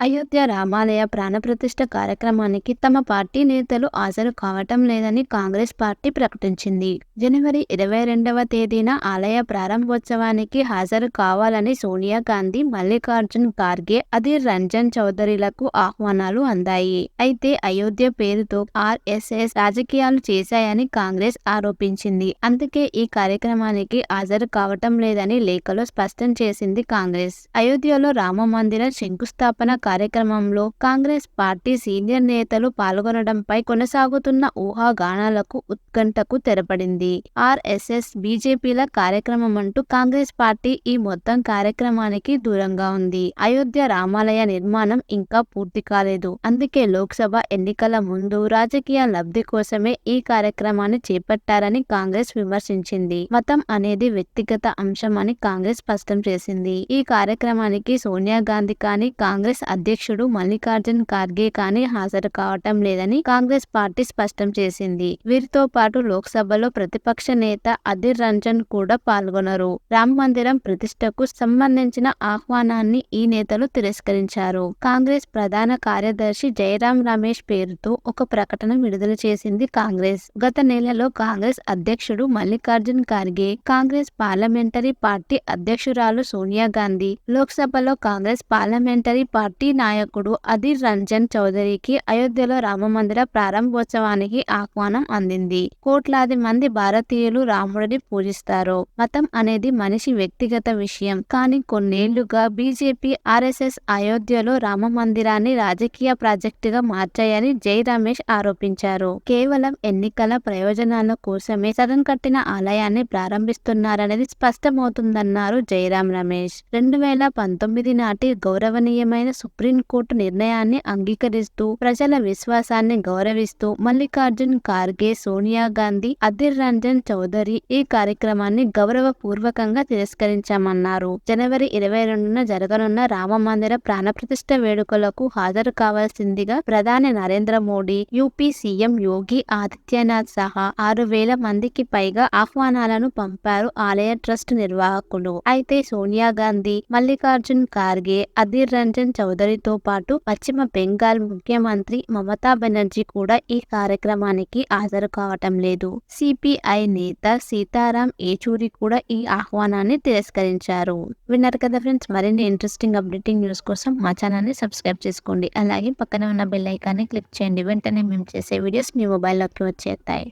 అయోధ్య రామాలయ ప్రాణప్రతిష్ఠ కార్యక్రమానికి తమ పార్టీ నేతలు హాజరు కావటం లేదని కాంగ్రెస్ పార్టీ ప్రకటించింది. జనవరి ఇరవై రెండవ తేదీన ఆలయ ప్రారంభోత్సవానికి హాజరు కావాలని సోనియా గాంధీ మల్లికార్జున్ ఖార్గే అధీర్ రంజన్ చౌదరిలకు ఆహ్వానాలు అందాయి. అయితే అయోధ్య పేరుతో ఆర్ఎస్ఎస్ రాజకీయాలు చేశాయని కాంగ్రెస్ ఆరోపించింది. అందుకే ఈ కార్యక్రమానికి హాజరు కావటం లేదని లేఖలో స్పష్టం చేసింది కాంగ్రెస్. అయోధ్యలో రామ మందిర శంకుస్థాపన కార్యక్రమంలో కాంగ్రెస్ పార్టీ సీనియర్ నేతలు పాల్గొనడంపై కొనసాగుతున్న ఊహాగానాలకు ఉత్కంఠకు తెరపడింది. ఆర్ఎస్ఎస్ బీజేపీల కార్యక్రమం అంటూ కాంగ్రెస్ పార్టీ ఈ మొత్తం కార్యక్రమానికి దూరంగా ఉంది. అయోధ్య రామాలయ నిర్మాణం ఇంకా పూర్తి కాలేదు. అందుకే లోక్సభ ఎన్నికల ముందు రాజకీయ లబ్ధి కోసమే ఈ కార్యక్రమాన్ని చేపట్టారని కాంగ్రెస్ విమర్శించింది. మతం అనేది వ్యక్తిగత అంశం అని కాంగ్రెస్ స్పష్టం చేసింది. ఈ కార్యక్రమానికి సోనియా గాంధీ కానీ కాంగ్రెస్ అధ్యక్షుడు మల్లికార్జున్ ఖార్గే కానీ హాజరు కావటం లేదని కాంగ్రెస్ పార్టీ స్పష్టం చేసింది. వీరితో పాటు లోక్సభలో ప్రతిపక్ష నేత అధిర్ రంజన్ కూడా పాల్గొనరు. రామ మందిరం ప్రతిష్టకు సంబంధించిన ఆహ్వానాన్ని ఈ నేతలు తిరస్కరించారు. కాంగ్రెస్ ప్రధాన కార్యదర్శి జయరాం రమేష్ పేరుతో ఒక ప్రకటన విడుదల చేసింది కాంగ్రెస్. గత నెలలో కాంగ్రెస్ అధ్యక్షుడు మల్లికార్జున్ ఖార్గే కాంగ్రెస్ పార్లమెంటరీ పార్టీ అధ్యక్షురాలు సోనియా గాంధీ లోక్సభలో కాంగ్రెస్ పార్లమెంటరీ పార్టీ నాయకుడు అధీర్ రంజన్ చౌదరికి అయోధ్యలో రామమందిర ప్రారంభోత్సవానికి ఆహ్వానం అందింది. కోట్లాది మంది భారతీయులు రాముడిని పూజిస్తారు. మతం అనేది మనిషి వ్యక్తిగత విషయం. కానీ కొన్నేళ్ళుగా బీజేపీ ఆర్ఎస్ఎస్ అయోధ్యలో రామ మందిరాన్ని రాజకీయ ప్రాజెక్టుగా మార్చాయని జై రమేష్ ఆరోపించారు. కేవలం ఎన్నికల ప్రయోజనాల కోసమే సగం కట్టిన ఆలయాన్ని ప్రారంభిస్తున్నారనేది స్పష్టమవుతుందన్నారు జయరాం రమేష్. రెండు వేల పంతొమ్మిది నాటి గౌరవనీయమైన సుప్రీంకోర్టు నిర్ణయాన్ని అంగీకరిస్తూ ప్రజల విశ్వాసాన్ని గౌరవిస్తూ మల్లికార్జున్ ఖార్గే సోనియా గాంధీ అధిర్ రంజన్ చౌదరి ఈ కార్యక్రమాన్ని గౌరవ పూర్వకంగా తిరస్కరించామన్నారు. జనవరి ఇరవై రెండున జరగనున్న రామ మందిర ప్రాణప్రతిష్ఠ వేడుకలకు హాజరు కావాల్సిందిగా ప్రధాని నరేంద్ర మోడీ యూపీ సీఎం యోగి ఆదిత్యనాథ్ సహా ఆరు వేల మందికి పైగా ఆహ్వానాలను పంపారు ఆలయ ట్రస్ట్ నిర్వాహకులు. అయితే సోనియా గాంధీ మల్లికార్జున్ ఖార్గే అధీర్ రంజన్ చౌదరి చౌదరితో పాటు పశ్చిమ బెంగాల్ ముఖ్యమంత్రి మమతా బెనర్జీ కూడా ఈ కార్యక్రమానికి హాజరు కావటం లేదు. సిపిఐ నేత సీతారాం ఏచూరి కూడా ఈ ఆహ్వానాన్ని తిరస్కరించారు. విన్నారు కదా ఫ్రెండ్స్ మరిన్ని ఇంట్రెస్టింగ్ అప్డేటింగ్ న్యూస్ కోసం మా ఛానల్ని సబ్స్క్రైబ్ చేసుకోండి. అలాగే పక్కన ఉన్న బెల్ ఐకాన్ని క్లిక్ చేయండి. వెంటనే మేము చేసే వీడియోస్ మీ మొబైల్లోకి వచ్చేస్తాయి.